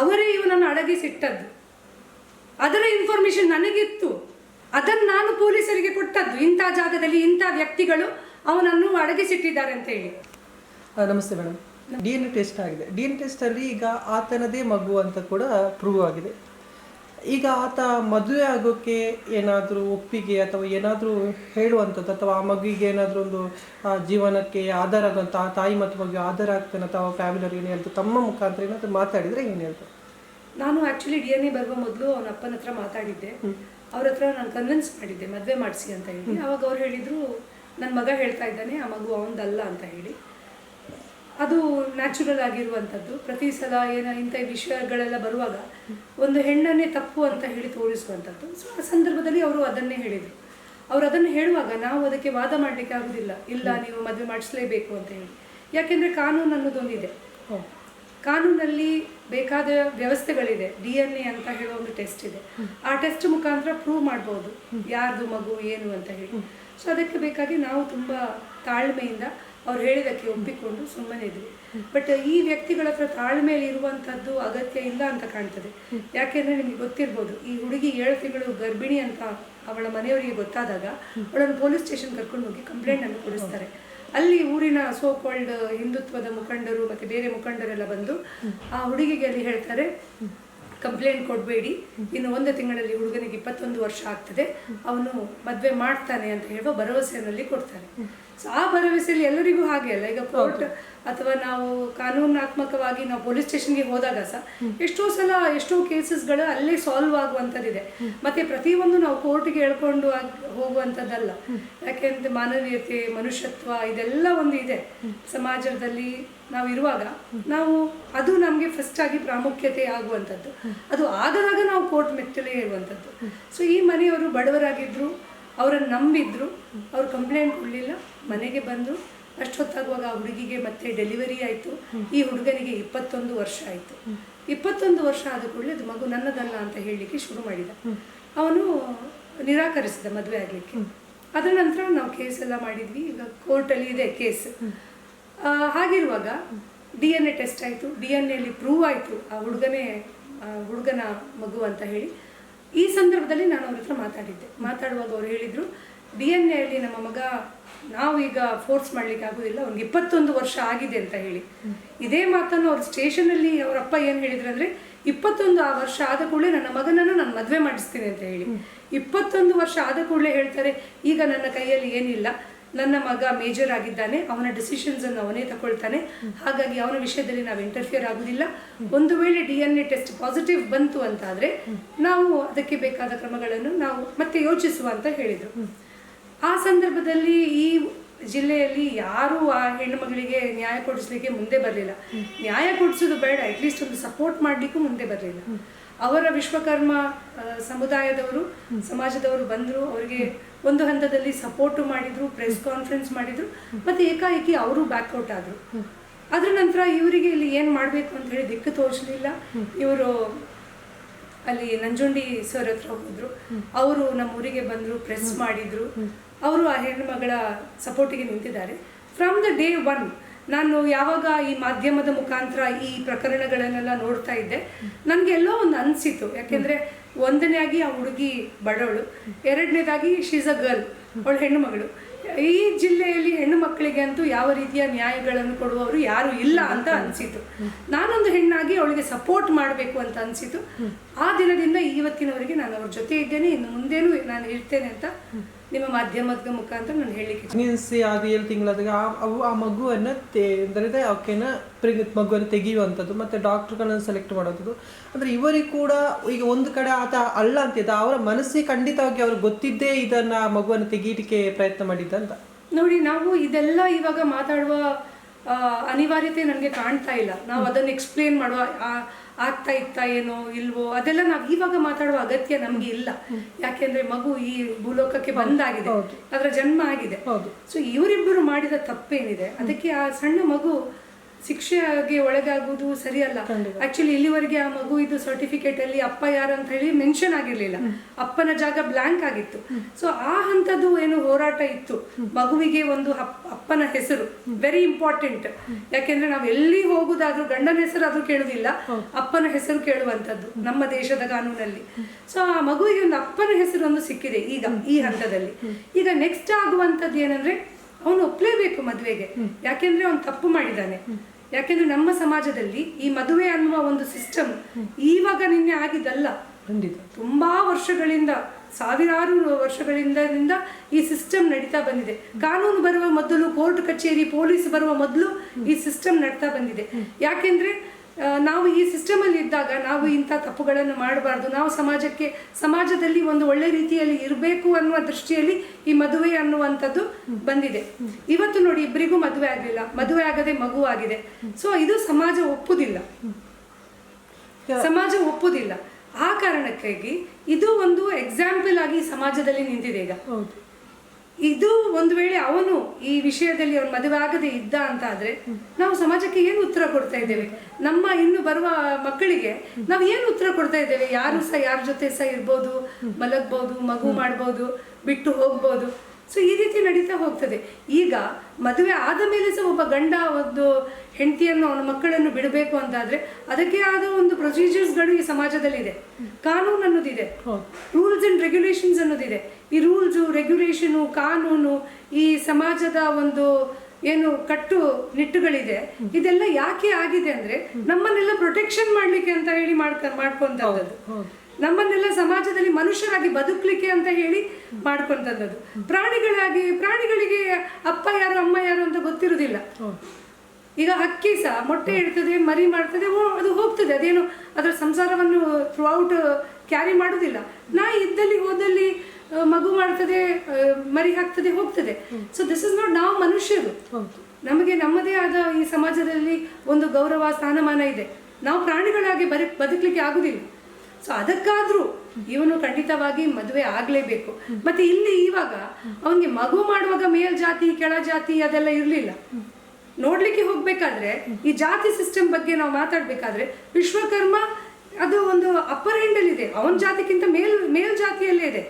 ಅವರೇ ಇವನನ್ನು ಅಡಗಿಸಿಟ್ಟದ್ದು ಅದರ ಇನ್ಫಾರ್ಮೇಷನ್ ನನಗಿತ್ತು. ಅದನ್ನು ನಾನು ಪೊಲೀಸರಿಗೆ ಕೊಟ್ಟದ್ದು. ಇಂಥ ಜಾಗದಲ್ಲಿ ಇಂಥ ವ್ಯಕ್ತಿಗಳು ಅವನನ್ನು ಅಡಗಿಸಿಟ್ಟಿದ್ದಾರೆ ಅಂತ ಹೇಳಿ. ನಮಸ್ತೆ ಮೇಡಮ್. ಡಿ ಎನ್ ಟೆಸ್ಟ್ ಆಗಿದೆ. ಡಿ ಎನ್ ಟೆಸ್ಟಲ್ಲಿ ಈಗ ಆತನದೇ ಮಗು ಅಂತ ಕೂಡ ಪ್ರೂವ್ ಆಗಿದೆ. ಈಗ ಆತ ಮದುವೆ ಆಗೋಕ್ಕೆ ಏನಾದರೂ ಒಪ್ಪಿಗೆ ಅಥವಾ ಏನಾದರೂ ಹೇಳುವಂಥದ್ದು ಅಥವಾ ಆ ಮಗುವಿಗೆ ಏನಾದರೂ ಒಂದು ಜೀವನಕ್ಕೆ ಆಧಾರ ಆಗುವಂಥ ಆ ತಾಯಿ ಮತ್ತು ಮಗು ಆಧಾರ ಆಗ್ತಾನೆ ಅಥವಾ ಫ್ಯಾಮಿಲಿಯವ್ರು ಏನು ಹೇಳ್ತಾರೆ ತಮ್ಮ ಮುಖಾಂತರ ಏನಾದರೂ ಮಾತಾಡಿದರೆ ಏನು ಹೇಳ್ತಾರೆ? ನಾನು ಆ್ಯಕ್ಚುಲಿ ಡಿ ಎನ್ ಎ ಬರುವ ಮೊದಲು ಅವನ ಅಪ್ಪನ ಹತ್ರ ಮಾತಾಡಿದ್ದೆ. ಅವ್ರ ಹತ್ರ ನಾನು ಕನ್ವಿನ್ಸ್ ಮಾಡಿದ್ದೆ ಮದುವೆ ಮಾಡಿಸಿ ಅಂತ ಹೇಳಿ. ಅವಾಗ ಅವ್ರು ಹೇಳಿದ್ರು ನನ್ನ ಮಗ ಹೇಳ್ತಾ ಇದ್ದಾನೆ ಆ ಮಗು ಅವನದಲ್ಲ ಅಂತ ಹೇಳಿ. ಅದು ನ್ಯಾಚುರಲ್ ಆಗಿರುವಂಥದ್ದು. ಪ್ರತಿ ಸಲ ಏನ ಇಂಥ ವಿಷಯಗಳೆಲ್ಲ ಬರುವಾಗ ಒಂದು ಹೆಣ್ಣನ್ನೇ ತಪ್ಪು ಅಂತ ಹೇಳಿ ತೋರಿಸುವಂಥದ್ದು. ಸೊ ಆ ಸಂದರ್ಭದಲ್ಲಿ ಅವರು ಅದನ್ನೇ ಹೇಳಿದರು. ಅವರು ಅದನ್ನು ಹೇಳುವಾಗ ನಾವು ಅದಕ್ಕೆ ವಾದ ಮಾಡಲಿಕ್ಕೆ ಆಗುದಿಲ್ಲ. ಇಲ್ಲ ನೀವು ಮದುವೆ ಮಾಡಿಸಲೇಬೇಕು ಅಂತ ಹೇಳಿ. ಯಾಕೆಂದರೆ ಕಾನೂನು ಅನ್ನೋದೊಂದಿದೆ. ಕಾನೂನಲ್ಲಿ ಬೇಕಾದ ವ್ಯವಸ್ಥೆಗಳಿದೆ. ಡಿ ಎನ್ ಎ ಅಂತ ಹೇಳೋ ಒಂದು ಟೆಸ್ಟ್ ಇದೆ. ಆ ಟೆಸ್ಟ್ ಮುಖಾಂತರ ಪ್ರೂವ್ ಮಾಡ್ಬೋದು. ಯಾರ್ದು ಮಗು ಏನು ಅಂತ ಹೇಳಿ. ಸೊ ಅದಕ್ಕೆ ಬೇಕಾಗಿ ನಾವು ತುಂಬ ತಾಳ್ಮೆಯಿಂದ ಅವ್ರು ಹೇಳಿದಕ್ಕೆ ಒಪ್ಪಿಕೊಂಡು ಸುಮ್ಮನೆ ಇದ್ವಿ. ಬಟ್ ಈ ವ್ಯಕ್ತಿಗಳ ಹತ್ರ ತಾಳ್ಮೆಯಲ್ಲಿ ಇರುವಂಥದ್ದು ಅಗತ್ಯ ಇಲ್ಲ ಅಂತ ಕಾಣ್ತದೆ. ಯಾಕೆಂದ್ರೆ ನಿಮಗೆ ಗೊತ್ತಿರ್ಬೋದು, ಈ ಹುಡುಗಿ ಏಳು ತಿಂಗಳು ಗರ್ಭಿಣಿ ಅಂತ ಅವಳ ಮನೆಯವರಿಗೆ ಗೊತ್ತಾದಾಗ ಅವಳನ್ನು ಪೊಲೀಸ್ ಸ್ಟೇಷನ್ ಕರ್ಕೊಂಡು ಹೋಗಿ ಕಂಪ್ಲೇಂಟ್ ಅನ್ನು ಕೊಡಿಸ್ತಾರೆ. ಅಲ್ಲಿ ಊರಿನ ಸೋ ಕಾಲ್ಡ್ ಹಿಂದುತ್ವದ ಮುಖಂಡರು ಮತ್ತೆ ಬೇರೆ ಮುಖಂಡರೆಲ್ಲ ಬಂದು ಆ ಹುಡುಗಿಗೆ ಅಲ್ಲಿ ಹೇಳ್ತಾರೆ ಕಂಪ್ಲೇಂಟ್ ಕೊಡಬೇಡಿ, ಇನ್ನು ಒಂದು ತಿಂಗಳಲ್ಲಿ ಹುಡುಗನಿಗೆ ಇಪ್ಪತ್ತೊಂದು ವರ್ಷ ಆಗ್ತದೆ, ಅವನು ಮದುವೆ ಮಾಡ್ತಾನೆ ಅಂತ ಹೇಳುವ ಭರವಸೆಯಲ್ಲಿ ಕೊಡ್ತಾರೆ. ಸೊ ಆ ಭರವಸೆಯಲ್ಲಿ ಎಲ್ಲರಿಗೂ ಹಾಗೆ ಅಲ್ಲ? ಈಗ ಕೋರ್ಟ್ ಅಥವಾ ನಾವು ಕಾನೂನಾತ್ಮಕವಾಗಿ ನಾವು ಪೊಲೀಸ್ ಸ್ಟೇಷನ್ಗೆ ಹೋದಾಗ ಸಹ ಎಷ್ಟೋ ಸಲ ಎಷ್ಟೋ ಕೇಸಸ್ಗಳು ಅಲ್ಲೇ ಸಾಲ್ವ್ ಆಗುವಂಥದ್ದಿದೆ. ಮತ್ತೆ ಪ್ರತಿಯೊಂದು ನಾವು ಕೋರ್ಟ್ಗೆ ಹೇಳ್ಕೊಂಡು ಹೋಗುವಂಥದ್ದಲ್ಲ. ಯಾಕೆಂದ್ರೆ ಮಾನವೀಯತೆ ಮನುಷ್ಯತ್ವ ಇದೆಲ್ಲ ಒಂದು ಇದೆ. ಸಮಾಜದಲ್ಲಿ ನಾವು ಇರುವಾಗ ನಾವು ಅದು ನಮಗೆ ಫಸ್ಟ್ ಆಗಿ ಪ್ರಾಮುಖ್ಯತೆ ಆಗುವಂಥದ್ದು. ಅದು ಆಗದಾಗ ನಾವು ಕೋರ್ಟ್ ಮೆಟ್ಟಲೇ ಇರುವಂಥದ್ದು. ಸೊ ಈ ಮನೆಯವರು ಬಡವರಾಗಿದ್ರು ಅವರನ್ನು ನಂಬಿದ್ರು, ಅವ್ರು ಕಂಪ್ಲೇಂಟ್ ಕೊಡಲಿಲ್ಲ, ಮನೆಗೆ ಬಂದರು. ಅಷ್ಟೊತ್ತಾಗುವಾಗ ಆ ಹುಡುಗಿಗೆ ಮತ್ತೆ ಡೆಲಿವರಿ ಆಯಿತು. ಈ ಹುಡುಗನಿಗೆ ಇಪ್ಪತ್ತೊಂದು ವರ್ಷ ಆಯಿತು. ಇಪ್ಪತ್ತೊಂದು ವರ್ಷ ಆದ ಕೂಡಲೇ ಅದು ಮಗು ನನ್ನದಲ್ಲ ಅಂತ ಹೇಳಲಿಕ್ಕೆ ಶುರು ಮಾಡಿದ. ಅವನು ನಿರಾಕರಿಸಿದ ಮದುವೆ ಆಗಲಿಕ್ಕೆ. ಅದರ ನಂತರ ನಾವು ಕೇಸ್ ಎಲ್ಲ ಮಾಡಿದ್ವಿ. ಈಗ ಕೋರ್ಟಲ್ಲಿ ಇದೆ ಕೇಸ್ ಹಾಗಿರುವಾಗ ಡಿ ಎನ್ ಎ ಟೆಸ್ಟ್ ಆಯಿತು. ಡಿ ಎನ್ ಎಲ್ಲಿ ಪ್ರೂವ್ ಆಯಿತು ಆ ಹುಡುಗನೇ ಹುಡುಗನ ಮಗು ಅಂತ ಹೇಳಿ. ಈ ಸಂದರ್ಭದಲ್ಲಿ ನಾನು ಅವ್ರ ಹತ್ರ ಮಾತಾಡಿದ್ದೆ. ಮಾತಾಡುವಾಗ ಅವ್ರು ಹೇಳಿದರು ಡಿ ಎನ್ ಎಲ್ಲಿ ನಮ್ಮ ಮಗ ನಾವು ಈಗ ಫೋರ್ಸ್ ಮಾಡ್ಲಿಕ್ಕೆ ಆಗೋದಿಲ್ಲ ಅವ್ನಿಗೆ ಇಪ್ಪತ್ತೊಂದು ವರ್ಷ ಆಗಿದೆ ಅಂತ ಹೇಳಿ. ಇದೇ ಮಾತನ್ನು ಅವ್ರ ಸ್ಟೇಷನಲ್ಲಿ ಅವ್ರ ಅಪ್ಪ ಏನು ಹೇಳಿದ್ರು ಅಂದ್ರೆ ಇಪ್ಪತ್ತೊಂದು ಆ ವರ್ಷ ಆದ ಕೂಡಲೇ ನನ್ನ ಮಗನನ್ನು ನಾನು ಮದುವೆ ಮಾಡಿಸ್ತೀನಿ ಅಂತ ಹೇಳಿ. ಇಪ್ಪತ್ತೊಂದು ವರ್ಷ ಆದ ಕೂಡಲೇ ಹೇಳ್ತಾರೆ ಈಗ ನನ್ನ ಕೈಯಲ್ಲಿ ಏನಿಲ್ಲ ನನ್ನ ಮಗ ಮೇಜರ್ ಆಗಿದ್ದಾನೆ, ಅವನ ಡಿಸಿಷನ್ಸ್ ಅನ್ನು ಅವನೇ ತಗೊಳ್ತಾನೆ ಹಾಗಾಗಿ ಅವನ ವಿಷಯದಲ್ಲಿ ನಾವು ಇಂಟರ್ಫಿಯರ್ ಆಗುದಿಲ್ಲ. ಒಂದು ವೇಳೆ D N A test positive ಬಂತು ಅಂತ ಆದ್ರೆ ನಾವು ಅದಕ್ಕೆ ಬೇಕಾದ ಕ್ರಮಗಳನ್ನು ನಾವು ಮತ್ತೆ ಯೋಚಿಸುವ ಅಂತ ಹೇಳಿದರು. ಆ ಸಂದರ್ಭದಲ್ಲಿ ಈ ಜಿಲ್ಲೆಯಲ್ಲಿ ಯಾರೂ ಆ ಹೆಣ್ಣು ಮಗಳಿಗೆ ನ್ಯಾಯ ಕೊಡಿಸ್ಲಿಕ್ಕೆ ಮುಂದೆ ಬರಲಿಲ್ಲ. ನ್ಯಾಯ ಕೊಡಿಸೋದು ಬೇಡ ಅಟ್ಲೀಸ್ಟ್ ಒಂದು ಸಪೋರ್ಟ್ ಮಾಡಲಿಕ್ಕೂ ಮುಂದೆ ಬರಲಿಲ್ಲ. ಅವರ ವಿಶ್ವಕರ್ಮ ಸಮುದಾಯದವರು ಸಮಾಜದವರು ಬಂದರು ಅವರಿಗೆ ಒಂದು ಹಂತದಲ್ಲಿ ಸಪೋರ್ಟು ಮಾಡಿದ್ರು ಪ್ರೆಸ್ ಕಾನ್ಫರೆನ್ಸ್ ಮಾಡಿದ್ರು ಮತ್ತೆ ಏಕಾಏಕಿ ಅವರು ಬ್ಯಾಕ್ಔಟ್ ಆದರು. ಅದ್ರ ನಂತರ ಇವರಿಗೆ ಇಲ್ಲಿ ಏನು ಮಾಡಬೇಕು ಅಂತ ಹೇಳಿ ದಿಕ್ಕು ತೋರಿಸಲಿಲ್ಲ. ಇವರು ಅಲ್ಲಿ ನಂಜುಂಡಿ ಸರ್ ಹತ್ರ ಹೋದ್ರು. ಅವರು ನಮ್ಮ ಊರಿಗೆ ಬಂದರು ಪ್ರೆಸ್ ಮಾಡಿದ್ರು. ಅವರು ಆ ಹೆಣ್ಮಗಳ ಸಪೋರ್ಟಿಗೆ ನಿಂತಿದ್ದಾರೆ. ಫ್ರಮ್ ದ ಡೇ ಒನ್ ನಾನು ಯಾವಾಗ ಈ ಮಾಧ್ಯಮದ ಮುಖಾಂತರ ಈ ಪ್ರಕರಣಗಳನ್ನೆಲ್ಲ ನೋಡ್ತಾ ಇದ್ದೆ, ನನಗೆ ಎಲ್ಲೋ ಒಂದು ಅನಿಸಿತು ಯಾಕೆಂದರೆ ಆಗಿ ಆ ಹುಡುಗಿ ಬಡವಳು, ಎರಡನೇದಾಗಿ ಶೀಸ್ ಅ ಗರ್ಲ್ ಅವಳು ಹೆಣ್ಣು ಮಗಳು. ಈ ಜಿಲ್ಲೆಯಲ್ಲಿ ಹೆಣ್ಣು ಮಕ್ಕಳಿಗೆ ಅಂತೂ ಯಾವ ರೀತಿಯ ನ್ಯಾಯಗಳನ್ನು ಕೊಡುವವರು ಯಾರು ಇಲ್ಲ ಅಂತ ಅನಿಸಿತು ನಾನೊಂದು ಹೆಣ್ಣಾಗಿ ಅವಳಿಗೆ ಸಪೋರ್ಟ್ ಮಾಡಬೇಕು ಅಂತ ಅನಿಸಿತು ಆ ದಿನದಿಂದ ಇವತ್ತಿನವರೆಗೆ ನಾನು ಅವ್ರ ಜೊತೆ ಇದ್ದೇನೆ, ಇನ್ನು ಮುಂದೇನೂ ನಾನು ಇರ್ತೇನೆ ಅಂತ ನಿಮ್ಮ ಮಾಧ್ಯಮದ ಮುಖಾಂತರ ನಾನು ಹೇಳಲಿಕ್ಕೆ ಪ್ರೆಗ್ನೆನ್ಸಿ ಆದ ಏಳು ತಿಂಗಳಾದಾಗ ಆ- ಅವು ಆ ಮಗುವನ್ನು ತೇ ಅಂದರೆ ಅವಕ್ಕೆನ ಪ್ರೆಗ್ ಮಗುವನ್ನು ತೆಗೆಯುವಂಥದ್ದು ಮತ್ತು ಡಾಕ್ಟ್ರುಗಳನ್ನು ಸೆಲೆಕ್ಟ್ ಮಾಡೋದು ಅಂದರೆ ಇವರಿಗೆ ಕೂಡ ಈಗ ಒಂದು ಕಡೆ ಆತ ಅಲ್ಲ ಅಂತಿದ್ದ ಅವರ ಮನಸ್ಸಿಗೆ ಖಂಡಿತವಾಗಿ ಅವ್ರಿಗೆ ಗೊತ್ತಿದ್ದೇ ಇದನ್ನು ಮಗುವನ್ನು ತೆಗೀಲಿಕ್ಕೆ ಪ್ರಯತ್ನ ಮಾಡಿದ್ದಂತ ನೋಡಿ ನಾವು ಇದೆಲ್ಲ ಇವಾಗ ಮಾತಾಡುವ ಅನಿವಾರ್ಯತೆ ನನಗೆ ಕಾಣ್ತಾ ಇಲ್ಲ. ನಾವು ಅದನ್ನು ಎಕ್ಸ್ಪ್ಲೇನ್ ಮಾಡುವ ಆಗ್ತಾ ಇತ್ತಾ ಏನೋ ಇಲ್ವೋ ಅದೆಲ್ಲ ನಾವು ಇವಾಗ ಮಾತಾಡುವ ಅಗತ್ಯ ನಮ್ಗೆ ಇಲ್ಲ. ಯಾಕೆಂದ್ರೆ ಮಗು ಈ ಭೂಲೋಕಕ್ಕೆ ಬಂದಾಗಿದೆ. ಅದರ ಜನ್ಮ ಆಗಿದೆ. ಹೌದು. ಸೊ ಇವರಿಬ್ಬರು ಮಾಡಿದ ತಪ್ಪೇನಿದೆ. ಅದಕ್ಕೆ ಆ ಸಣ್ಣ ಮಗು ಶಿಕ್ಷೆಗೆ ಒಳಗಾಗುವುದು ಸರಿಯಲ್ಲ. ಆಕ್ಚುಲಿ ಇಲ್ಲಿವರೆಗೆ ಆ ಮಗು ಇದು ಸರ್ಟಿಫಿಕೇಟ್ ಅಲ್ಲಿ ಅಪ್ಪ ಯಾರು ಅಂತ ಹೇಳಿ ಮೆನ್ಷನ್ ಆಗಿರ್ಲಿಲ್ಲ. ಅಪ್ಪನ ಜಾಗ ಬ್ಲಾಂಕ್ ಆಗಿತ್ತು. ಸೊ ಆ ಹಂತದ್ದು ಏನು ಹೋರಾಟ ಇತ್ತು. ಮಗುವಿಗೆ ಒಂದು ಅಪ್ಪನ ಹೆಸರು ವೆರಿ ಇಂಪಾರ್ಟೆಂಟ್ ಯಾಕೆಂದ್ರೆ ನಾವು ಎಲ್ಲಿ ಹೋಗುದಾದ್ರೂ ಗಂಡನ ಹೆಸರು ಅದು ಕೇಳುದಿಲ್ಲ ಅಪ್ಪನ ಹೆಸರು ಕೇಳುವಂತದ್ದು ನಮ್ಮ ದೇಶದ ಕಾನೂನಲ್ಲಿ. ಸೊ ಆ ಮಗುವಿಗೆ ಒಂದು ಅಪ್ಪನ ಹೆಸರು ಒಂದು ಸಿಕ್ಕಿದೆ ಈಗ ಈ ಹಂತದಲ್ಲಿ. ಈಗ ನೆಕ್ಸ್ಟ್ ಆಗುವಂತದ್ದು ಏನಂದ್ರೆ ಅವನು ಒಪ್ಲೇಬೇಕು ಮದ್ವೆಗೆ. ಯಾಕೆಂದ್ರೆ ಅವನು ತಪ್ಪು ಮಾಡಿದ್ದಾನೆ. ಯಾಕೆಂದ್ರೆ ನಮ್ಮ ಸಮಾಜದಲ್ಲಿ ಈ ಮದುವೆ ಅನ್ನುವ ಒಂದು ಸಿಸ್ಟಮ್ ಈವಾಗ ನಿನ್ನೆ ಆಗಿದ್ದಲ್ಲ. ತುಂಬಾ ವರ್ಷಗಳಿಂದ ಸಾವಿರಾರು ವರ್ಷಗಳಿಂದ ಈ ಸಿಸ್ಟಮ್ ನಡೀತಾ ಬಂದಿದೆ. ಕಾನೂನು ಬರುವ ಮೊದಲು ಕೋರ್ಟ್ ಕಚೇರಿ ಪೊಲೀಸ್ ಬರುವ ಮೊದಲು ಈ ಸಿಸ್ಟಮ್ ನಡೀತಾ ಬಂದಿದೆ. ಯಾಕೆಂದ್ರೆ ನಾವು ಈ ಸಿಸ್ಟಮ್ ಅಲ್ಲಿ ಇದ್ದಾಗ ನಾವು ಇಂಥ ತಪ್ಪುಗಳನ್ನು ಮಾಡಬಾರ್ದು. ನಾವು ಸಮಾಜಕ್ಕೆ, ಸಮಾಜದಲ್ಲಿ ಒಂದು ಒಳ್ಳೆ ರೀತಿಯಲ್ಲಿ ಇರಬೇಕು ಅನ್ನುವ ದೃಷ್ಟಿಯಲ್ಲಿ ಈ ಮದುವೆ ಅನ್ನುವಂಥದ್ದು ಬಂದಿದೆ. ಇವತ್ತು ನೋಡಿ ಇಬ್ಬರಿಗೂ ಮದುವೆ ಆಗಲಿಲ್ಲ ಮದುವೆ ಆಗದೆ ಮಗು ಆಗಿದೆ. ಸೊ ಇದು ಸಮಾಜ ಒಪ್ಪುದಿಲ್ಲ. ಸಮಾಜ ಒಪ್ಪುದಿಲ್ಲ. ಆ ಕಾರಣಕ್ಕಾಗಿ ಇದು ಒಂದು ಎಕ್ಸಾಂಪಲ್ ಆಗಿ ಸಮಾಜದಲ್ಲಿ ನಿಂತಿದೆ ಈಗ. ಇದು ಒಂದು ವೇಳೆ ಅವನು ಈ ವಿಷಯದಲ್ಲಿ ಅವನು ಮದುವೆ ಆಗದೆ ಇದ್ದ ಅಂತ ಆದ್ರೆ ನಾವು ಸಮಾಜಕ್ಕೆ ಏನು ಉತ್ತರ ಕೊಡ್ತಾ ಇದ್ದೇವೆ? ನಮ್ಮ ಇನ್ನು ಬರುವ ಮಕ್ಕಳಿಗೆ ನಾವು ಏನು ಉತ್ತರ ಕೊಡ್ತಾ ಇದ್ದೇವೆ? ಯಾರು ಸಹ ಯಾರ ಜೊತೆ ಸಹ ಇರ್ಬೋದು, ಮಲಗ್ಬೋದು, ಮಗು ಮಾಡ್ಬೋದು, ಬಿಟ್ಟು ಹೋಗ್ಬೋದು. ಸೊ ಈ ರೀತಿ ನಡೀತಾ ಹೋಗ್ತದೆ. ಈಗ ಮದುವೆ ಆದ ಮೇಲೆ ಸಹ ಒಬ್ಬ ಗಂಡ ಒಂದು ಹೆಂಡತಿಯನ್ನು ಅವನ ಮಕ್ಕಳನ್ನು ಬಿಡಬೇಕು ಅಂತಾದ್ರೆ ಅದಕ್ಕೆ ಆದ ಒಂದು ಪ್ರೊಸೀಜರ್ಸ್ಗಳು ಈ ಸಮಾಜದಲ್ಲಿ ಇದೆ ಕಾನೂನು ಅನ್ನೋದಿದೆ. ರೂಲ್ಸ್ ಅಂಡ್ ರೆಗ್ಯುಲೇಷನ್ಸ್ ಅನ್ನೋದಿದೆ. ಈ ರೂಲ್ಸು ರೆಗ್ಯುಲೇಷನು ಕಾನೂನು ಈ ಸಮಾಜದ ಒಂದು ಏನು ಕಟ್ಟು ನಿಟ್ಟುಗಳಿದೆ. ಇದೆಲ್ಲ ಯಾಕೆ ಆಗಿದೆ ಅಂದ್ರೆ ನಮ್ಮನ್ನೆಲ್ಲ ಪ್ರೊಟೆಕ್ಷನ್ ಮಾಡ್ಲಿಕ್ಕೆ ಅಂತ ಹೇಳಿ ಮಾಡ್ಕ ಮಾಡ್ಕೊಂತದ್ದು ನಮ್ಮನ್ನೆಲ್ಲ ಸಮಾಜದಲ್ಲಿ ಮನುಷ್ಯರಾಗಿ ಬದುಕಲಿಕ್ಕೆ ಅಂತ ಹೇಳಿ ಮಾಡ್ಕೊಂತದ್ದು ಪ್ರಾಣಿಗಳಾಗಿ ಪ್ರಾಣಿಗಳಿಗೆ ಅಪ್ಪ ಯಾರು ಅಮ್ಮ ಯಾರು ಅಂತ ಗೊತ್ತಿರುವುದಿಲ್ಲ. ಈಗ ಹಕ್ಕಿ ಸಹ ಮೊಟ್ಟೆ ಇಡ್ತದೆ ಮರಿ ಮಾಡ್ತದೆ ಅದು ಹೋಗ್ತದೆ. ಅದೇನು ಅದರ ಸಂಸಾರವನ್ನು ಥ್ರೂ ಔಟ್ ಕ್ಯಾರಿ ಮಾಡುವುದಿಲ್ಲ ನಾಯಿ ಇದ್ದಲ್ಲಿ ಹೋದಲ್ಲಿ ಮಗು ಮಾಡ್ತದೆ ಮರಿ ಹಾಕ್ತದೆ ಹೋಗ್ತದೆ. ಸೊ ದಿಸ್ ಇಸ್ ನಾಟ್ ನಾವು ಮನುಷ್ಯರು. ನಮಗೆ ನಮ್ಮದೇ ಆದ ಈ ಸಮಾಜದಲ್ಲಿ ಒಂದು ಗೌರವ ಸ್ಥಾನಮಾನ ಇದೆ. ನಾವು ಪ್ರಾಣಿಗಳಾಗಿ ಬರಿ ಬದುಕಲಿಕ್ಕೆ ಆಗುದಿಲ್ಲ. ಸೊ ಅದಕ್ಕಾದ್ರೂ ಇವನು ಖಂಡಿತವಾಗಿ ಮದುವೆ ಆಗ್ಲೇಬೇಕು. ಮತ್ತೆ ಇಲ್ಲಿ ಇವಾಗ ಅವನಿಗೆ ಮಗು ಮಾಡುವಾಗ ಮೇಲ್ ಜಾತಿ ಕೆಳ ಜಾತಿ ಅದೆಲ್ಲ ಇರಲಿಲ್ಲ. ನೋಡ್ಲಿಕ್ಕೆ ಹೋಗ್ಬೇಕಾದ್ರೆ ಈ ಜಾತಿ ಸಿಸ್ಟಮ್ ಬಗ್ಗೆ ನಾವು ಮಾತಾಡ್ಬೇಕಾದ್ರೆ ವಿಶ್ವಕರ್ಮ ಅದು ಒಂದು ಅಪ್ಪರ್ ಎಂಡಲ್ಲಿ ಇದೆ. ಅವನ ಜಾತಿಗಿಂತ ಮೇಲ್ ಮೇಲ್ ಜಾತಿಯಲ್ಲೇ ಇದೆ.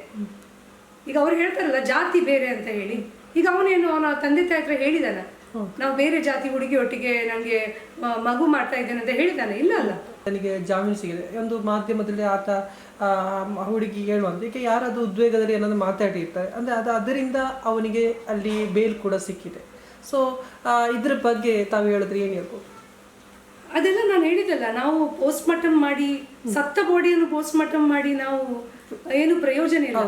ಈಗ ಅವ್ರು ಹೇಳ್ತಾರಲ್ಲ ಜಾತಿ ಬೇರೆ ಅಂತ ಹೇಳಿ. ಈಗ ಅವನೇನು ಅವನ ತಂದೆ ತಾಯಿ ಹತ್ರ ಹೇಳಿದಾನ? ನಾವು ಬೇರೆ ಜಾತಿ ಹುಡುಗಿ ಒಟ್ಟಿಗೆ ನನಗೆ ಮಗು ಮಾಡ್ತಾ ಇದ್ದೇನೆ ಅಂತ ಹೇಳಿದಾನೆ? ಇಲ್ಲ ಅಲ್ಲ. ನನಗೆ ಜಾಮೀನು ಸಿಗಿದೆ. ಒಂದು ಮಾಧ್ಯಮದಲ್ಲಿ ಆತ ಹುಡುಗಿ ಹೇಳುವಂತ ಈಗ ಯಾರಾದ್ರೂ ಉದ್ವೇಗದಲ್ಲಿ ಏನಾದ್ರು ಮಾತಾಡಿರ್ತಾರೆ. ಅಂದ್ರೆ ಅದು ಅದರಿಂದ ಅವನಿಗೆ ಅಲ್ಲಿ ಬೇಲ್ ಕೂಡ ಸಿಕ್ಕಿದೆ. ಸೊ ಇದ್ರ ಬಗ್ಗೆ ತಾವು ಹೇಳಿದ್ರೆ ಏನು ಹೇಳ್ಬೋದು? ಅದೆಲ್ಲ ನಾನು ಹೇಳಿದಲ್ಲ ನಾವು ಪೋಸ್ಟ್ ಮಾರ್ಟಮ್ ಮಾಡಿ ಸತ್ತ ಬಾಡಿಯನ್ನು ಪೋಸ್ಟ್ ಮಾರ್ಟಮ್ ಮಾಡಿ ನಾವು ಏನು ಪ್ರಯೋಜನ ಇಲ್ಲ.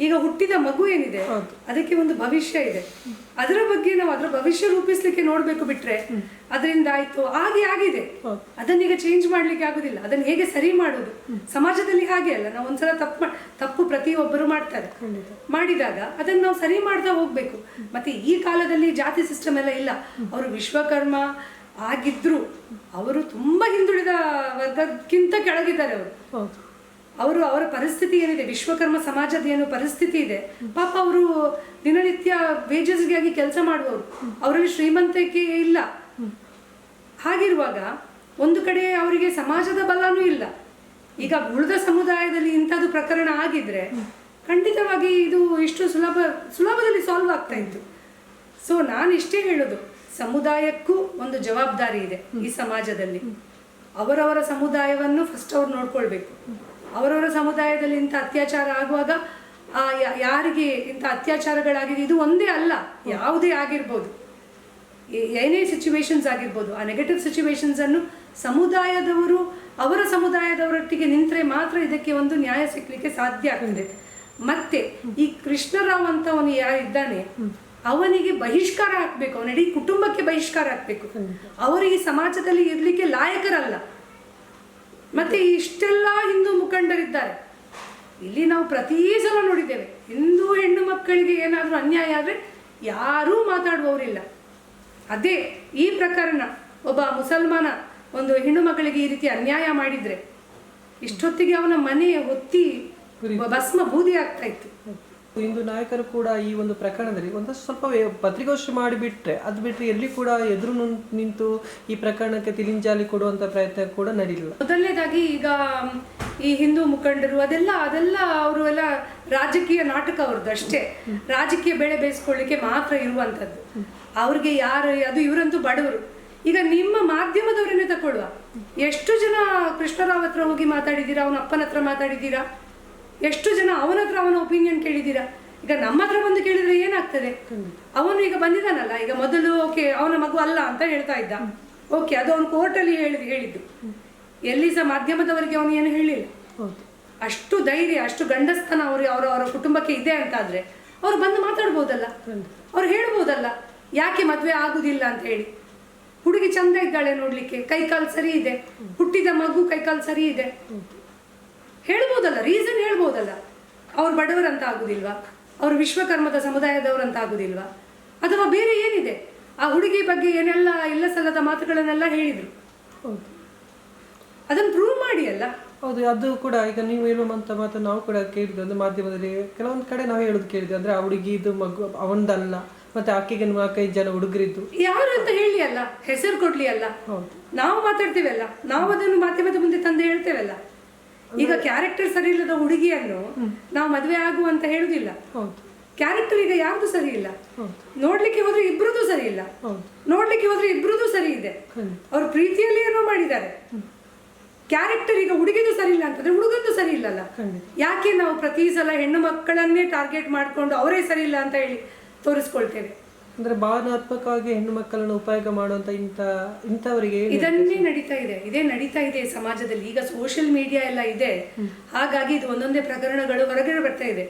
ಈಗ ಹುಟ್ಟಿದ ಮಗು ಏನಿದೆ? ಅದಕ್ಕೆ ಒಂದು ಭವಿಷ್ಯ ಇದೆ. ಅದರ ಬಗ್ಗೆ ನಾವು ಅದರ ಭವಿಷ್ಯ ರೂಪಿಸ್ಲಿಕ್ಕೆ ನೋಡ್ಬೇಕು ಬಿಟ್ರೆ ಅದರಿಂದ ಆಯ್ತು. ಹಾಗೆ ಆಗಿದೆ. ಅದನ್ನೀಗ ಚೇಂಜ್ ಮಾಡ್ಲಿಕ್ಕೆ ಆಗುದಿಲ್ಲ. ಅದನ್ನ ಹೇಗೆ ಸರಿ ಮಾಡುದು? ಸಮಾಜದಲ್ಲಿ ಹಾಗೆ ಅಲ್ಲ. ನಾವು ಒಂದ್ಸಲ ತಪ್ಪು ತಪ್ಪು ಪ್ರತಿಯೊಬ್ಬರು ಮಾಡ್ತಾರೆ. ಮಾಡಿದಾಗ ಅದನ್ನ ನಾವು ಸರಿ ಮಾಡ್ತಾ ಹೋಗ್ಬೇಕು. ಮತ್ತೆ ಈ ಕಾಲದಲ್ಲಿ ಜಾತಿ ಸಿಸ್ಟಮ್ ಎಲ್ಲ ಇಲ್ಲ. ಅವರು ವಿಶ್ವಕರ್ಮ ಆಗಿದ್ರು. ಅವರು ತುಂಬಾ ಹಿಂದುಳಿದ ವರ್ಗಕ್ಕಿಂತ ಕೆಳಗಿದ್ದಾರೆ ಅವರು. ಅವರು ಅವರ ಪರಿಸ್ಥಿತಿ ಏನಿದೆ? ವಿಶ್ವಕರ್ಮ ಸಮಾಜದ ಏನು ಪರಿಸ್ಥಿತಿ ಇದೆ? ಪಾಪ ಅವರು ದಿನನಿತ್ಯ ವೇಜಸ್ಗಾಗಿ ಕೆಲಸ ಮಾಡುವವರು. ಅವರಲ್ಲಿ ಶ್ರೀಮಂತಿಕೆ ಇಲ್ಲ. ಹಾಗಿರುವಾಗ ಒಂದು ಕಡೆ ಅವರಿಗೆ ಸಮಾಜದ ಬಲನೂ ಇಲ್ಲ. ಈಗ ಉಳಿದ ಸಮುದಾಯದಲ್ಲಿ ಇಂಥದ್ದು ಪ್ರಕರಣ ಆಗಿದ್ರೆ ಖಂಡಿತವಾಗಿ ಇದು ಇಷ್ಟು ಸುಲಭ, ಸುಲಭದಲ್ಲಿ ಸಾಲ್ವ್ ಆಗ್ತಾ ಇತ್ತು. ಸೊ ನಾನು ಇಷ್ಟೇ ಹೇಳೋದು. ಸಮುದಾಯಕ್ಕೂ ಒಂದು ಜವಾಬ್ದಾರಿ ಇದೆ ಈ ಸಮಾಜದಲ್ಲಿ. ಅವರವರ ಸಮುದಾಯವನ್ನು ಫಸ್ಟ್ ಅವ್ರು ನೋಡ್ಕೊಳ್ಬೇಕು. ಅವರವರ ಸಮುದಾಯದಲ್ಲಿ ಇಂಥ ಅತ್ಯಾಚಾರ ಆಗುವಾಗ, ಆ ಯಾರಿಗೆ ಇಂಥ ಅತ್ಯಾಚಾರಗಳಾಗಿದೆ ಇದು ಒಂದೇ ಅಲ್ಲ, ಯಾವುದೇ ಆಗಿರ್ಬೋದು. ಏನೇ ಸಿಚುವೇಶನ್ಸ್ ಆಗಿರ್ಬೋದು, ಆ ನೆಗೆಟಿವ್ ಸಿಚುವೇಶನ್ಸನ್ನು ಸಮುದಾಯದವರು, ಅವರ ಸಮುದಾಯದವರೊಟ್ಟಿಗೆ ನಿಂತರೆ ಮಾತ್ರ ಇದಕ್ಕೆ ಒಂದು ನ್ಯಾಯ ಸಿಕ್ಕಲಿಕ್ಕೆ ಸಾಧ್ಯ ಆಗ್ತದೆ. ಮತ್ತೆ ಈ ಕೃಷ್ಣರಾವ್ ಅಂತ ಅವನು ಯಾರಿದ್ದಾನೆ, ಅವನಿಗೆ ಬಹಿಷ್ಕಾರ ಹಾಕ್ಬೇಕು, ಅವನ ಇಡೀ ಕುಟುಂಬಕ್ಕೆ ಬಹಿಷ್ಕಾರ ಹಾಕ್ಬೇಕು. ಅವರು ಈ ಸಮಾಜದಲ್ಲಿ ಇರಲಿಕ್ಕೆ ಲಾಯಕರಲ್ಲ. ಮತ್ತೆ ಇಷ್ಟೆಲ್ಲ ಹಿಂದೂ ಮುಖಂಡರಿದ್ದಾರೆ. ಇಲ್ಲಿ ನಾವು ಪ್ರತಿ ಸಲ ನೋಡಿದ್ದೇವೆ. ಹಿಂದೂ ಹೆಣ್ಣು ಮಕ್ಕಳಿಗೆ ಏನಾದರೂ ಅನ್ಯಾಯ ಆದರೆ ಯಾರೂ ಮಾತಾಡುವವರಿಲ್ಲ. ಅದೇ ಈ ಪ್ರಕರಣ ಒಬ್ಬ ಮುಸಲ್ಮಾನ ಒಂದು ಹೆಣ್ಣು ಮಕ್ಕಳಿಗೆ ಈ ರೀತಿ ಅನ್ಯಾಯ ಮಾಡಿದ್ರೆ ಇಷ್ಟೊತ್ತಿಗೆ ಅವನ ಮನೆ ಹೊತ್ತಿ ಭಸ್ಮ ಬೂದಿ ಆಗ್ತಾ ಇತ್ತು. ಹಿಂದೂ ನಾಯಕರು ಕೂಡ ಈ ಒಂದು ಪ್ರಕರಣದಲ್ಲಿ ಒಂದಷ್ಟು ಸ್ವಲ್ಪ ಪತ್ರಿಕೋಷ್ಠಿ ಮಾಡಿಬಿಟ್ರೆ ಅದು ಬಿಟ್ಟರೆ ಎಲ್ಲಿ ಕೂಡ ಎದುರು ನಿಂತು ಈ ಪ್ರಕರಣಕ್ಕೆ ತಿಳಿಂಜಾಲಿ ಕೊಡುವಂತ ಪ್ರಯತ್ನ ಕೂಡ ನಡೀಲಿಲ್ಲ. ಮೊದಲನೇದಾಗಿ ಈಗ ಈ ಹಿಂದೂ ಮುಖಂಡರು ಅದೆಲ್ಲ ಅದೆಲ್ಲ ಅವರು ಎಲ್ಲ ರಾಜಕೀಯ ನಾಟಕ ಅವ್ರದ್ದು ಅಷ್ಟೇ. ರಾಜಕೀಯ ಬೆಳೆ ಬೇಯಿಸ್ಕೊಳ್ಳಿಕ್ಕೆ ಮಾತ್ರ ಇರುವಂತದ್ದು ಅವ್ರಿಗೆ ಯಾರು ಅದು ಇವರಂತೂ ಬಡವರು. ಈಗ ನಿಮ್ಮ ಮಾಧ್ಯಮದವರನ್ನೇ ತಗೊಳ್ಳುವ ಎಷ್ಟು ಜನ ಕೃಷ್ಣರಾವ್ ಹತ್ರ ಹೋಗಿ ಮಾತಾಡಿದ್ದೀರಾ ಅವನ ಅಪ್ಪನ ಹತ್ರ ಮಾತಾಡಿದ್ದೀರಾ? ಎಷ್ಟು ಜನ ಅವನ ಹತ್ರ ಅವನ ಒಪಿನಿಯನ್ ಕೇಳಿದ್ದೀರಾ? ಈಗ ನಮ್ಮ ಹತ್ರ ಬಂದು ಕೇಳಿದ್ರೆ ಏನಾಗ್ತದೆ? ಅವನು ಈಗ ಬಂದಿದ್ದಾನಲ್ಲ ಈಗ ಮೊದಲು ಓಕೆ ಅವನ ಮಗು ಅಲ್ಲ ಅಂತ ಹೇಳ್ತಾ ಇದ್ದ. ಓಕೆ ಅದು ಅವನು ಕೋರ್ಟಲ್ಲಿ ಹೇಳಿ ಹೇಳಿದ್ದು. ಎಲ್ಲಿ ಸಹ ಮಾಧ್ಯಮದವರಿಗೆ ಅವನು ಏನು ಹೇಳಿಲ್ಲ. ಅಷ್ಟು ಧೈರ್ಯ ಅಷ್ಟು ಗಂಡಸ್ತನ ಅವರು ಅವರ ಅವರ ಕುಟುಂಬಕ್ಕೆ ಇದೆ ಅಂತಾದ್ರೆ ಅವ್ರು ಬಂದು ಮಾತಾಡ್ಬೋದಲ್ಲ? ಅವ್ರು ಹೇಳ್ಬೋದಲ್ಲ? ಯಾಕೆ ಮದುವೆ ಆಗುದಿಲ್ಲ ಅಂತ ಹೇಳಿ. ಹುಡುಗಿ ಚಂದ ಇದ್ದಾಳೆ ನೋಡ್ಲಿಕ್ಕೆ ಕೈಕಾಲು ಸರಿ ಇದೆ. ಹುಟ್ಟಿದ ಮಗು ಕೈಕಾಲು ಸರಿ ಇದೆ. ಹೇಳ್ಬೋದಲ್ಲ ರೀಸನ್ ಹೇಳ್ಬೋದಲ್ಲ. ಅವ್ರು ಬಡವರಂತ ಆಗುದಿಲ್ವಾ ಅವರು ವಿಶ್ವಕರ್ಮದ ಸಮುದಾಯದವರಂತ ಆಗುದಿಲ್ವಾ ಅಥವಾ ಬೇರೆ ಏನಿದೆ? ಆ ಹುಡುಗಿ ಬಗ್ಗೆ ಏನೆಲ್ಲ ಇಲ್ಲ ಸಲ್ಲದ ಮಾತುಗಳನ್ನೆಲ್ಲ ಹೇಳಿದ್ರು. ಹೌದು. ಅದನ್ನು ಪ್ರೂವ್ ಮಾಡಿ ಅಲ್ಲ? ಹೌದು ಅದು ಕೂಡ ಈಗ ನೀವು ಹೇಳುವಂಥ ಮಾತು ನಾವು ಕೂಡ ಕೇಳಿದ್ವಿ ಅಂದ್ರೆ ಮಾಧ್ಯಮದಲ್ಲಿ. ಕೆಲವೊಂದು ಕಡೆ ನಾವು ಹೇಳೋದು ಕೇಳಿದ್ವಿ ಅಂದ್ರೆ ಆ ಹುಡುಗಿ ಇದು ಮಗು ಅವನದಲ್ಲ ಮತ್ತೆ ಆಕೆಗೆ ನಾಲ್ಕೈದು ಜನ ಹುಡುಗರಿದ್ದು. ಯಾರು ಅಂತ ಹೇಳಿ ಅಲ್ಲ ಹೆಸರು ಕೊಡ್ಲಿ ಅಲ್ಲ. ಹೌದು. ನಾವು ಮಾತಾಡ್ತೀವಲ್ಲ ನಾವು ಅದನ್ನು ಮಾಧ್ಯಮದ ಮುಂದೆ ತಂದು ಹೇಳ್ತೇವಲ್ಲ. ಈಗ ಕ್ಯಾರೆಕ್ಟರ್ ಸರಿ ಇಲ್ಲದ ಹುಡುಗಿಯನ್ನು ನಾವು ಮದುವೆ ಆಗು ಅಂತ ಹೇಳುದಿಲ್ಲ. ಕ್ಯಾರೆಕ್ಟರ್ ಈಗ ಯಾವ್ದು ಸರಿ ಇಲ್ಲ? ನೋಡ್ಲಿಕ್ಕೆ ಹೋದ್ರೆ ಇಬ್ರದ್ದು ಸರಿ ಇಲ್ಲ. ನೋಡ್ಲಿಕ್ಕೆ ಹೋದ್ರೆ ಇಬ್ರದ್ದು ಸರಿ ಇದೆ. ಅವ್ರು ಪ್ರೀತಿಯಲ್ಲಿ ಏನೋ ಮಾಡಿದ್ದಾರೆ. ಕ್ಯಾರೆಕ್ಟರ್ ಈಗ ಹುಡುಗಿದು ಸರಿ ಇಲ್ಲ ಅಂತಂದ್ರೆ ಹುಡುಗದ್ದು ಸರಿ ಇಲ್ಲಲ್ಲ. ಯಾಕೆ ನಾವು ಪ್ರತಿ ಸಲ ಹೆಣ್ಣು ಮಕ್ಕಳನ್ನೇ ಟಾರ್ಗೆಟ್ ಮಾಡ್ಕೊಂಡು ಅವರೇ ಸರಿ ಇಲ್ಲ ಅಂತ ಹೇಳಿ ತೋರಿಸ್ಕೊಳ್ತೇವೆ. ಅಂದ್ರೆ ಭಾವನಾತ್ಮಕವಾಗಿ ಹೆಣ್ಣು ಮಕ್ಕಳನ್ನು ಉಪಯೋಗ ಮಾಡುವಂತ ಇಂಥ ಇಂಥವರಿಗೆ ಇದನ್ನೇ ನಡೀತಾ ಇದೆ. ಇದೇ ನಡೀತಾ ಇದೆ ಸಮಾಜದಲ್ಲಿ. ಈಗ ಸೋಷಿಯಲ್ ಮೀಡಿಯಾ ಎಲ್ಲ ಇದೆ. ಹಾಗಾಗಿ ಇದು ಒಂದೊಂದೇ ಪ್ರಕರಣಗಳು ಹೊರಗಡೆ ಬರ್ತಾ ಇದೆ.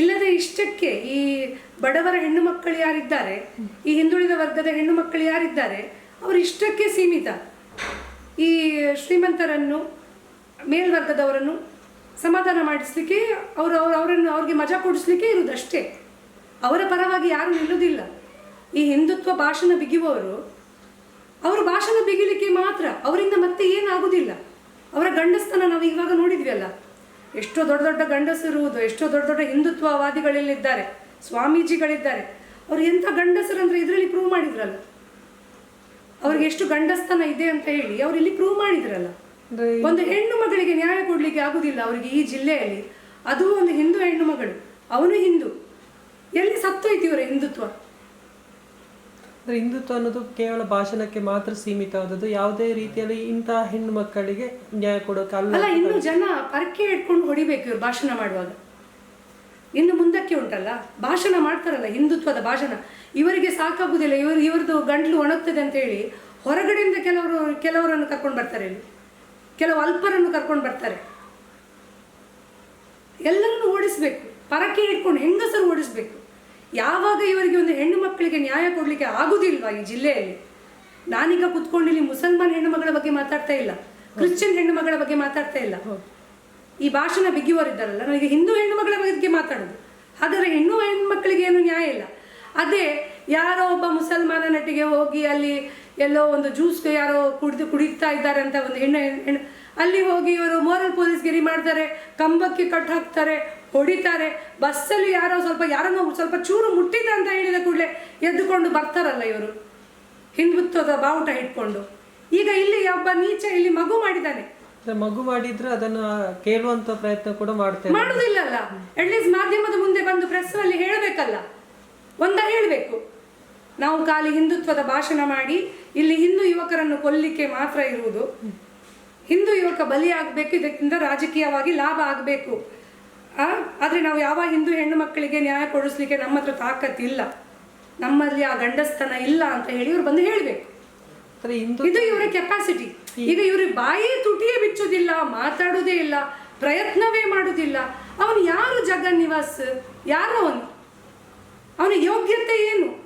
ಇಲ್ಲದೆ ಇಷ್ಟಕ್ಕೆ ಈ ಬಡವರ ಹೆಣ್ಣು ಮಕ್ಕಳು ಯಾರಿದ್ದಾರೆ ಈ ಹಿಂದುಳಿದ ವರ್ಗದ ಹೆಣ್ಣು ಮಕ್ಕಳು ಯಾರಿದ್ದಾರೆ ಅವರು ಇಷ್ಟಕ್ಕೆ ಸೀಮಿತ. ಈ ಶ್ರೀಮಂತರನ್ನು ಮೇಲ್ವರ್ಗದವರನ್ನು ಸಮಾಧಾನ ಮಾಡಿಸ್ಲಿಕ್ಕೆ ಅವರು ಅವ್ರು ಅವರನ್ನು ಅವ್ರಿಗೆ ಮಜಾ ಕೊಡಿಸ್ಲಿಕ್ಕೆ ಇರುವುದಷ್ಟೇ ಅವರ ಪರವಾಗಿ ಯಾರು ನಿಲ್ಲುವುದಿಲ್ಲ ಈ ಹಿಂದುತ್ವ ಭಾಷಣ ಬಿಗಿಯುವವರು ಅವರು ಭಾಷಣ ಬಿಗಿಲಿಕ್ಕೆ ಮಾತ್ರ ಅವರಿಂದ ಮತ್ತೆ ಏನಾಗುವುದಿಲ್ಲ. ಅವರ ಗಂಡಸ್ತನ ನಾವು ಇವಾಗ ನೋಡಿದ್ವಿ ಅಲ್ಲ. ಎಷ್ಟೋ ದೊಡ್ಡ ದೊಡ್ಡ ಗಂಡಸರುವುದು ಎಷ್ಟೋ ದೊಡ್ಡ ದೊಡ್ಡ ಹಿಂದುತ್ವವಾದಿಗಳಲ್ಲಿದ್ದಾರೆ ಸ್ವಾಮೀಜಿಗಳಿದ್ದಾರೆ. ಅವ್ರು ಎಂಥ ಗಂಡಸರು ಅಂದ್ರೆ ಇದರಲ್ಲಿ ಪ್ರೂವ್ ಮಾಡಿದ್ರಲ್ಲ. ಅವ್ರಿಗೆ ಎಷ್ಟು ಗಂಡಸ್ತನ ಇದೆ ಅಂತ ಹೇಳಿ ಅವ್ರು ಇಲ್ಲಿ ಪ್ರೂವ್ ಮಾಡಿದ್ರಲ್ಲ. ಒಂದು ಹೆಣ್ಣು ಮಗಳಿಗೆ ನ್ಯಾಯ ಕೊಡ್ಲಿಕ್ಕೆ ಆಗುದಿಲ್ಲ ಅವರಿಗೆ ಈ ಜಿಲ್ಲೆಯಲ್ಲಿ. ಅದು ಒಂದು ಹಿಂದೂ ಹೆಣ್ಣು ಮಗಳು. ಅವನು ಹಿಂದೂ. ಎಲ್ಲಿ ಸತ್ತೋಯ್ತು ಇವರ ಹಿಂದುತ್ವ? ಅಂದ್ರೆ ಹಿಂದುತ್ವ ಅನ್ನೋದು ಕೇವಲ ಭಾಷಣಕ್ಕೆ ಮಾತ್ರ ಸೀಮಿತವಾದದ್ದು. ಯಾವುದೇ ರೀತಿಯಲ್ಲಿ ಇಂತಹ ಹೆಣ್ಣು ಮಕ್ಕಳಿಗೆ ನ್ಯಾಯ ಕೊಡೋಕೆ ಅಲ್ಲ ಇನ್ನು ಜನ ಪರಕೆ ಇಟ್ಕೊಂಡು ಹೊಡಿಬೇಕು ಇವ್ರು ಭಾಷಣ ಮಾಡುವಾಗ. ಇನ್ನು ಮುಂದಕ್ಕೆ ಉಂಟಲ್ಲ ಭಾಷಣ ಮಾಡ್ತಾರಲ್ಲ ಹಿಂದುತ್ವದ ಭಾಷಣ. ಇವರಿಗೆ ಸಾಕಾಗುವುದಿಲ್ಲ ಇವರು ಇವ್ರದ್ದು ಗಂಟ್ಲು ಒಣಗ್ತದೆ ಅಂತ ಹೇಳಿ ಹೊರಗಡೆಯಿಂದ ಕೆಲವರು ಕೆಲವರನ್ನು ಕರ್ಕೊಂಡು ಬರ್ತಾರೆ ಇಲ್ಲಿ. ಕೆಲವು ಅಲ್ಪರನ್ನು ಕರ್ಕೊಂಡು ಬರ್ತಾರೆ. ಎಲ್ಲರನ್ನು ಓಡಿಸ್ಬೇಕು. ಪರಕೆ ಇಟ್ಕೊಂಡು ಹೆಂಗಸರು ಓಡಿಸ್ಬೇಕು. ಯಾವಾಗ ಇವರಿಗೆ ಒಂದು ಹೆಣ್ಣು ಮಕ್ಕಳಿಗೆ ನ್ಯಾಯ ಕೊಡಲಿಕ್ಕೆ ಆಗುದಿಲ್ವಾ ಈ ಜಿಲ್ಲೆಯಲ್ಲಿ? ನಾನೀಗ ಕುತ್ಕೊಂಡು ಇಲ್ಲಿ ಮುಸಲ್ಮಾನ್ ಹೆಣ್ಣು ಮಗಳ ಬಗ್ಗೆ ಮಾತಾಡ್ತಾ ಇಲ್ಲ. ಕ್ರಿಶ್ಚಿಯನ್ ಹೆಣ್ಣು ಮಗಳ ಬಗ್ಗೆ ಮಾತಾಡ್ತಾ ಇಲ್ಲ. ಈ ಭಾಷಣ ಬಿಗಿಯವರಿದ್ದಾರಲ್ಲ ನನಗೆ ಹಿಂದೂ ಹೆಣ್ಣು ಮಗಳ ಬಗ್ಗೆ ಮಾತಾಡೋದು. ಹಾಗಾದ್ರೆ ಹೆಣ್ಣು ಹೆಣ್ಣು ಮಕ್ಕಳಿಗೆ ಏನು ನ್ಯಾಯ ಇಲ್ಲ? ಅದೇ ಯಾರೋ ಒಬ್ಬ ಮುಸಲ್ಮಾನ ನಟಿಗೆ ಹೋಗಿ ಅಲ್ಲಿ ಎಲ್ಲೋ ಒಂದು ಜ್ಯೂಸ್ ಯಾರೋ ಕುಡಿದು ಕುಡಿತಾ ಇದ್ದಾರೆ ಅಂತ ಒಂದು ಹೆಣ್ಣು ಹೆಣ್ಣು ಅಲ್ಲಿ ಹೋಗಿ ಇವರು ಮೋರಲ್ ಪೊಲೀಸ್ ಗಿರಿ ಮಾಡ್ತಾರೆ ಕಂಬಕ್ಕೆ ಕಟ್ ಹಾಕ್ತಾರೆ ಹೊಡಿತಾರೆ. ಬಸ್ಸಲ್ಲಿ ಯಾರೋ ಸ್ವಲ್ಪ ಯಾರನ್ನೋ ಸ್ವಲ್ಪ ಚೂರು ಮುಟ್ಟಿದ ಅಂತ ಹೇಳಿದ ಕೂಡಲೇ ಎದ್ದುಕೊಂಡು ಬರ್ತಾರಲ್ಲ ಇವರು. ಹಿಂದುತ್ವದ ಬಾವುಟ ಇಟ್ಕೊಂಡು. ಈಗ ಇಲ್ಲಿ ಒಬ್ಬ ನೀಚ ಇಲ್ಲಿ ಮಗು ಮಾಡಿದ್ದಾನೆ. ಮಗು ಮಾಡಿದ್ರೆ ಅದನ್ನ ಕೇಳುವಂತ ಪ್ರಯತ್ನ ಕೂಡ ಮಾಡ್ತೇವೆ ಮಾಡುದಿಲ್ಲಲ್ಲ. ಅಟ್ಲೀಸ್ಟ್ ಮಾಧ್ಯಮದ ಮುಂದೆ ಬಂದು ಪ್ರೆಸ್ ಅಲ್ಲಿ ಹೇಳಬೇಕಲ್ಲ. ಒಂದ ಹೇಳಬೇಕು. ನಾವು ಖಾಲಿ ಹಿಂದುತ್ವದ ಭಾಷಣ ಮಾಡಿ ಇಲ್ಲಿ ಹಿಂದೂ ಯುವಕರನ್ನು ಕೊಲ್ಲಿಕ್ಕೆ ಮಾತ್ರ ಇರುವುದು. ಹಿಂದೂ ಯುವಕ ಬಲಿ ಆಗಬೇಕು ಇದಕ್ಕಿಂತ ರಾಜಕೀಯವಾಗಿ ಲಾಭ ಆಗಬೇಕು. ಆದರೆ ನಾವು ಯಾವ ಹಿಂದೂ ಹೆಣ್ಣು ಮಕ್ಕಳಿಗೆ ನ್ಯಾಯ ಕೊಡಿಸ್ಲಿಕ್ಕೆ ನಮ್ಮ ಹತ್ರ ತಾಕತ್ತಿಲ್ಲ ನಮ್ಮಲ್ಲಿ ಆ ಗಂಡಸ್ತನ ಇಲ್ಲ ಅಂತ ಹೇಳಿ ಇವ್ರು ಬಂದು ಹೇಳಬೇಕು. ಇದು ಇವರ ಕೆಪಾಸಿಟಿ ಈಗ ಇವ್ರ ಬಾಯಿ ತುಟಿಯೇ ಬಿಚ್ಚುದಿಲ್ಲ ಮಾತಾಡೋದೇ ಇಲ್ಲ ಪ್ರಯತ್ನವೇ ಮಾಡುವುದಿಲ್ಲ ಅವನು ಯಾರು ಜಗನ್ ನಿವಾಸ್ ಯಾರು ಅವನು? ಅವನ ಯೋಗ್ಯತೆ ಏನು?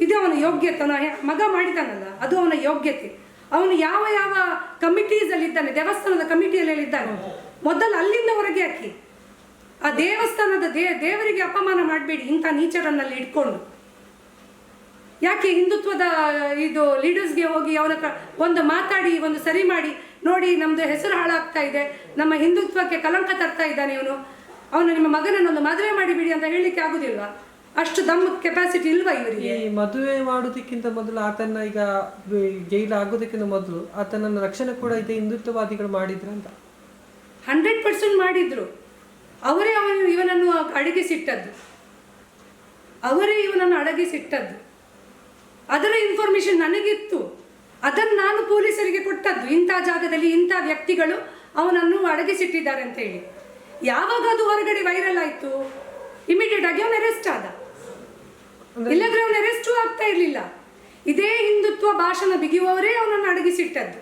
ಇದು ಅವನ ಯೋಗ್ಯತೆ. ಮಗ ಮಾಡಿದಾನಲ್ಲ ಅದು ಅವನ ಯೋಗ್ಯತೆ. ಅವನು ಯಾವ ಯಾವ ಕಮಿಟೀಸಲ್ಲಿ ಇದ್ದಾನೆ ದೇವಸ್ಥಾನದ ಕಮಿಟಿಯಲ್ಲಿ ಇದ್ದಾನೆ ಮೊದಲು ಅಲ್ಲಿಂದ ಹೊರಗೆ ಹಾಕಿ ಆ ದೇವಸ್ಥಾನದ ದೇ, ದೇವರಿಗೆ ಅಪಮಾನ ಮಾಡಬೇಡಿ, ಇಂಥ ನೀಚರನ್ನಲ್ಲಿ ಇಟ್ಕೊಂಡು. ಯಾಕೆ ಹಿಂದುತ್ವದ, ಇದು ಲೀಡರ್ಸ್ಗೆ ಹೋಗಿ ಅವನ ಒಂದು ಮಾತಾಡಿ, ಒಂದು ಸರಿ ಮಾಡಿ, ನೋಡಿ ನಮ್ಮದು ಹೆಸರು ಹಾಳಾಗ್ತಾ ಇದೆ, ನಮ್ಮ ಹಿಂದುತ್ವಕ್ಕೆ ಕಲಂಕ ತರ್ತಾ ಇದ್ದಾನೆ ಇವನು. ಅವನು ನಿಮ್ಮ ಮಗನನ್ನೊಂದು ಮದುವೆ ಮಾಡಿಬಿಡಿ ಅಂತ ಹೇಳಲಿಕ್ಕೆ ಆಗುದಿಲ್ವಾ? ಅಷ್ಟು ದಮ್ ಕೆಪಾಸಿಟಿ ಇಲ್ವಾ ಇವರಿಗೆ? ಈ ಮದುವೆ ಮಾಡೋದಕ್ಕಿಂತ ಮೊದಲು ಆತನ ಈಗ ಜೈಲು ಆಗೋದಕ್ಕಿಂತ ಮೊದಲು ಆತನನ್ನ ರಕ್ಷಣೆ ಕೂಡ ಇದೆ ಹಿಂದುತ್ವವಾದಿಗಳು ಮಾಡಿದ್ರಂತ ಹಂಡ್ರೆಡ್ ಪರ್ಸೆಂಟ್ ಮಾಡಿದ್ರು. ಅವರೇ ಅವನು ಇವನನ್ನು ಅಡಗಿಸಿಟ್ಟದ್ದು ಅವರೇ ಇವನನ್ನು ಅಡಗಿಸಿಟ್ಟದ್ದು ಅದರ ಇನ್ಫಾರ್ಮೇಶನ್ ನನಗಿತ್ತು. ಅದನ್ನು ನಾನು ಪೊಲೀಸರಿಗೆ ಕೊಟ್ಟದ್ದು. ಇಂಥ ಜಾಗದಲ್ಲಿ ಇಂಥ ವ್ಯಕ್ತಿಗಳು ಅವನನ್ನು ಅಡಗಿಸಿಟ್ಟಿದ್ದಾರೆ ಅಂತ ಹೇಳಿ. ಯಾವಾಗ ಅದು ಹೊರಗಡೆ ವೈರಲ್ ಆಯಿತು? ಇಮಿಡಿಯೇಟ್ ಆಗಿ ಅವನು ಅರೆಸ್ಟ್ ಆದ. ಇಲ್ಲದ್ರೆ ಅವನು ಅರೆಸ್ಟು ಆಗ್ತಾ ಇರಲಿಲ್ಲ. ಇದೇ ಹಿಂದುತ್ವ ಭಾಷಣ ಬಿಗಿಯುವವರೇ ಅವನನ್ನು ಅಡಗಿಸಿಟ್ಟದ್ದು.